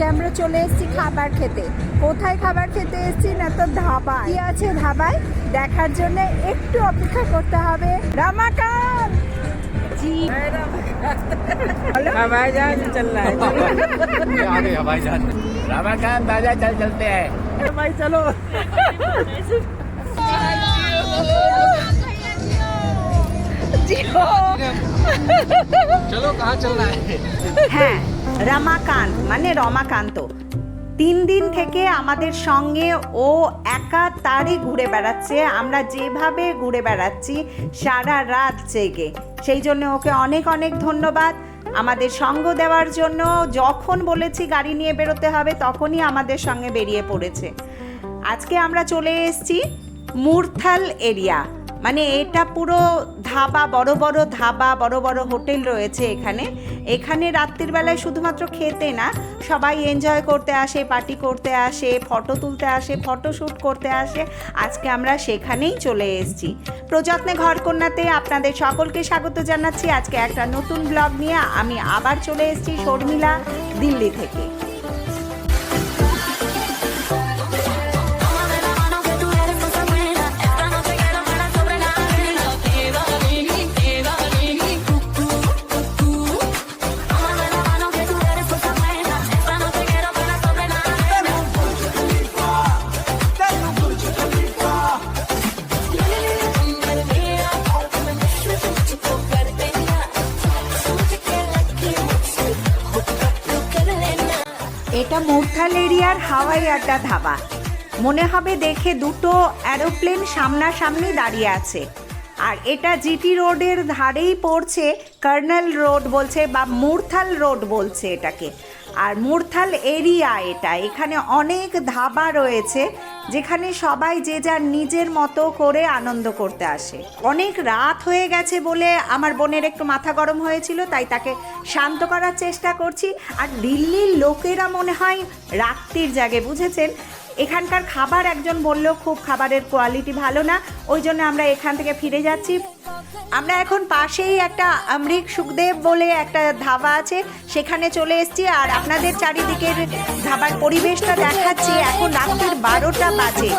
আজকে আমরা চলে এসেছি খাবার খেতে কোথায় খাবার খেতে এসেছি না তো ধাবা কি আছে ধাবায় দেখার জন্য একটু অপেক্ষা করতে হবে রামাকান্ত জি हवाई जहाज चल रहा है ये आ गए हवाई जहाज रामाकांत बाजा चल चलते हैं भाई चलो হ্যাঁ রমাকান্ত মানে রমাকান্ত। তিন দিন থেকে আমাদের সঙ্গে ও একা তারই ঘুরে বেড়াচ্ছে। আমরা যেভাবে ঘুরে বেড়াচ্ছি সারা রাত জেগে। সেই জন্য ওকে অনেক অনেক ধন্যবাদ। আমাদের সঙ্গ দেওয়ার জন্য যখন বলেছি গাড়ি নিয়ে বেরোতে হবে তখনই আমাদের সঙ্গে বেরিয়ে পড়েছে। আজকে আমরা চলে এসেছি মুরথাল এরিয়া। মানে এটা পুরো ধাবা, বড় বড় ধাবা, বড় বড় হোটেল রয়েছে এখানে। এখানে রাত্রির বেলায় শুধুমাত্র খেতে না, সবাই এনজয় করতে আসে পার্টি করতে আসে ফটো তুলতে আসে ফটোশ্যুট করতে আসে। আজকে আমরা সেখানেই চলে এসেছি। প্রযত্নে ঘরকন্যাতে আপনাদের সকলকে স্বাগত জানাচ্ছি। আজকে একটা নতুন ব্লগ নিয়ে আমি আবার চলে এসেছি শর্মিলা দিল্লি থেকে। এটা মুরথাল এরিয়ার হাওয়াই আড্ডা ধাবা। মনে হবে দেখে দুটো অ্যারোপ্লেন সামনাসামনি দাঁড়িয়ে আছে। আর এটা জিটি রোডের ধারেই পড়ছে, কর্নেল রোড বলছে বা মুরথাল রোড বলছে এটাকে। আর মুরথাল এরিয়া এটা। এখানে অনেক ধাবা রয়েছে, যেখানে সবাই যে যার নিজের মতো করে আনন্দ করতে আসে। অনেক রাত হয়ে গেছে বলে আমার বোনের একটু মাথা গরম হয়েছিল, তাই তাকে শান্ত করার চেষ্টা করছি। আর দিল্লির লোকেরা মনে হয় রাত্রির জাগে, বুঝেছেন? এখানকার খাবার একজন বলল, খুব খাবারের কোয়ালিটি ভালো না, ওই জন্য আমরা এখান থেকে ফিরে যাচ্ছি। আমরা এখন পাশেই একটা আমরিক সুখদেব বলে একটা ধাবা আছে সেখানে চলে এসেছি আর আপনাদের চারিদিকের ধাবার পরিবেশটা দেখাচ্ছি। এখন রাত্রির বারোটা বাজে।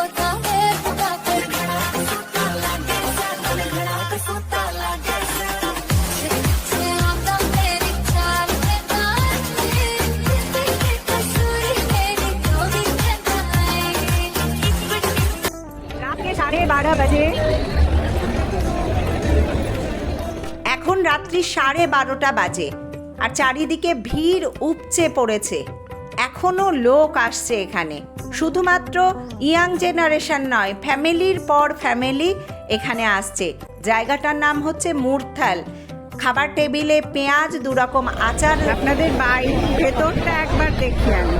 রাত্রে সাড়ে এখন রাত্রি সাড়ে বারোটা বাজে আর চারিদিকে ভিড় উপচে পড়েছে। এখনও লোক আসছে এখানে। শুধুমাত্র ইয়াং জেনারেশন নয়, ফ্যামিলির পর ফ্যামিলি এখানে আসছে। জায়গাটার নাম হচ্ছে মুরথাল। খাবার টেবিলে পেঁয়াজ, দুরকম আচার। আপনাদের বাড়ির ভেতরটা একবার দেখি আমি।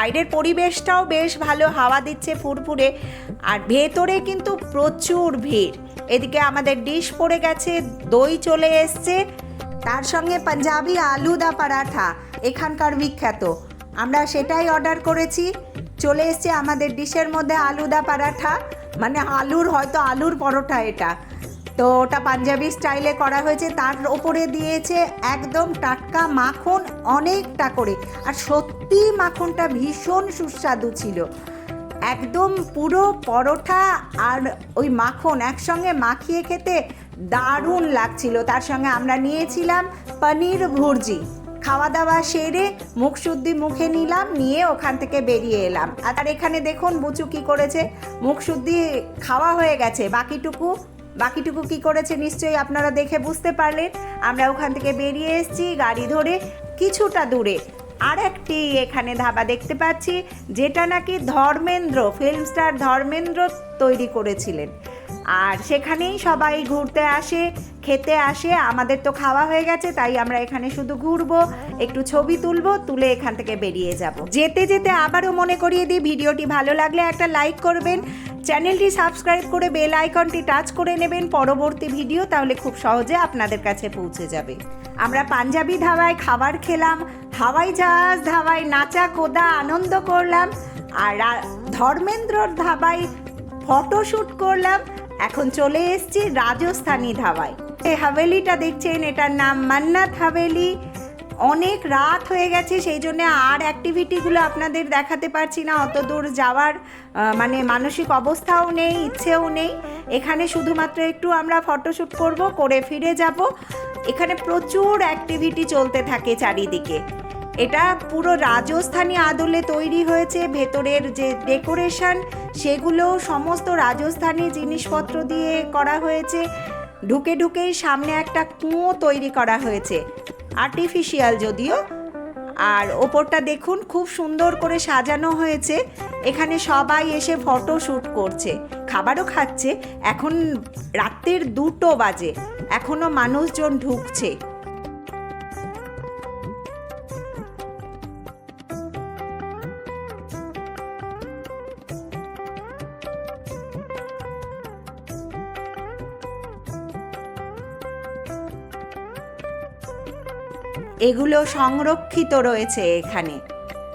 বাইরের পরিবেশটাও বেশ ভালো, হাওয়া দিচ্ছে ফুরফুরে, আর ভেতরে কিন্তু প্রচুর ভিড়। এদিকে আমাদের ডিশ পড়ে গেছে, দই চলে এসছে, তার সঙ্গে পাঞ্জাবি আলুদা পরাঠা, এখানকার বিখ্যাত। আমরা সেটাই অর্ডার করেছি, চলে এসছে আমাদের ডিশের মধ্যে আলুদা পরাঠা মানে আলুর হয়তো আলুর পরোটা এটা। তো ওটা পাঞ্জাবি স্টাইলে করা হয়েছে। তার ওপরে দিয়েছে একদম টাটকা মাখন অনেকটা করে। আর সত্যি মাখনটা ভীষণ সুস্বাদু ছিল। একদম পুরো পরোটা আর ওই মাখন একসঙ্গে মাখিয়ে খেতে দারুণ লাগছিল। তার সঙ্গে আমরা নিয়েছিলাম পনির ভুর্জি। খাওয়া দাওয়া সেরে মুখ শুদ্ধি মুখে নিলাম, নিয়ে ওখান থেকে বেরিয়ে এলাম। আর এখানে দেখুন, বুচু কি করেছে? মুখ শুদ্ধি খাওয়া হয়ে গেছে। বাকিটুকু বাকিটুকু কি করেছে নিশ্চয়ই আপনারা দেখে বুঝতে পারলেন। আমরা ওখান থেকে বেরিয়ে এসেছি, গাড়ি ধরে কিছুটা দূরে। আর একটি এখানে ধাবা দেখতে পাচ্ছি, যেটা নাকি ধর্মেন্দ্র ফিল্ম স্টার ধর্মেন্দ্র তৈরি করেছিলেন। আর সেখানেই সবাই ঘুরতে আসে, খেতে আসে। আমাদের তো খাওয়া হয়ে গেছে, তাই আমরা এখানে শুধু ঘুরবো, একটু ছবি তুলবো, তুলে এখান থেকে বেরিয়ে যাব। যেতে যেতে আবারও মনে করিয়ে দিই, ভিডিওটি ভালো লাগলে একটা লাইক করবেন চ্যানেলটি সাবস্ক্রাইব করে বেল আইকনটি টাচ করে নেবেন। পরবর্তী ভিডিও তাহলে খুব সহজে আপনাদের কাছে পৌঁছে যাবে। আমরা পাঞ্জাবি ধাবায় খাবার খেলাম, হাওয়াই জাহাজ ধাবায় নাচা কোদা আনন্দ করলাম, আর ধর্মেন্দ্রর ধাবায় ফটোশ্যুট করলাম। এখন চলে এসেছি রাজস্থানি ধাবায়। এই হাভেলিটা দেখছেন, এটার নাম মান্নাত হাভেলি। অনেক রাত হয়ে গেছে, সেই জন্য আর অ্যাক্টিভিটিগুলো আপনাদের দেখাতে পারছি না। অত দূর যাওয়ার মানে মানসিক অবস্থাও নেই, ইচ্ছেও নেই। এখানে শুধুমাত্র একটু আমরা ফটোশ্যুট করব, করে ফিরে যাব। এখানে প্রচুর অ্যাক্টিভিটি চলতে থাকে চারিদিকে। এটা পুরো রাজস্থানী আদলে তৈরি হয়েছে, ভেতরের যে ডেকোরেশন সেগুলো সমস্ত রাজস্থানী জিনিসপত্র দিয়ে করা হয়েছে। ঢুকে ঢুকেই সামনে একটা কুঁয়ো তৈরি করা হয়েছে। আর্টিফিশিয়াল যদিও। আর ওপরটা দেখুন, খুব সুন্দর করে সাজানো হয়েছে। এখানে সবাই এসে ফটো শ্যুট করছে, খাবারও খাচ্ছে। এখন রাত্রের দুটো বাজে এখনও মানুষজন ঢুকছে। এগুলো সংরক্ষিত রয়েছে এখানে।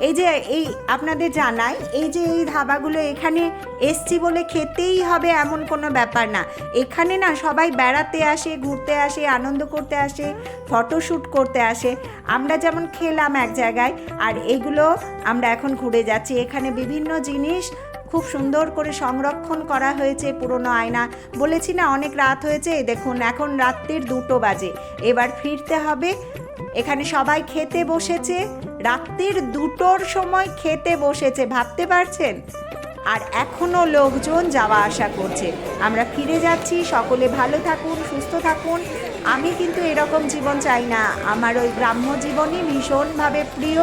এই যে এই আপনাদের জানাই, এই যে এই ধাবাগুলো এখানে এসছি বলে খেতেই হবে এমন কোনো ব্যাপার না। এখানে না সবাই বেড়াতে আসে, ঘুরতে আসে, আনন্দ করতে আসে ফটোশ্যুট করতে আসে। আমরা যেমন খেলাম এক জায়গায়, আর এগুলো আমরা এখন ঘুরে যাচ্ছি। এখানে বিভিন্ন জিনিস খুব সুন্দর করে সংরক্ষণ করা হয়েছে পুরনো আয়না। বলেছি না, অনেক রাত হয়েছে, দেখুন এখন রাত্রির দুটো বাজে। এবার ফিরতে হবে এখানে সবাই খেতে বসেছে। রাত্রির দুটোর সময় খেতে বসেছে, ভাবতে পারছেন? আর এখনও লোকজন যাওয়া আসা করছে। আমরা ফিরে যাচ্ছি, সকলে ভালো থাকুন, সুস্থ থাকুন। আমি কিন্তু এরকম জীবন চাই না। আমার ওই গ্রাম্য জীবনই ভীষণভাবে প্রিয়।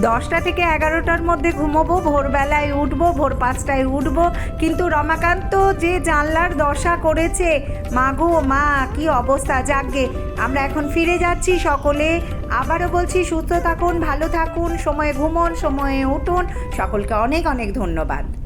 দশটা থেকে এগারোটার মধ্যে ঘুমোবো, ভোরবেলায় উঠবো, ভোর পাঁচটায় উঠবো। কিন্তু রমাকান্ত যে জানলার দশা করেছে মাগো মা, কি অবস্থা? যাকগে, আমরা এখন ফিরে যাচ্ছি সকলে। আবারও বলছি, সুস্থ থাকুন, ভালো থাকুন, সময়ে ঘুমন, সময়ে উঠুন। সকলকে অনেক অনেক ধন্যবাদ।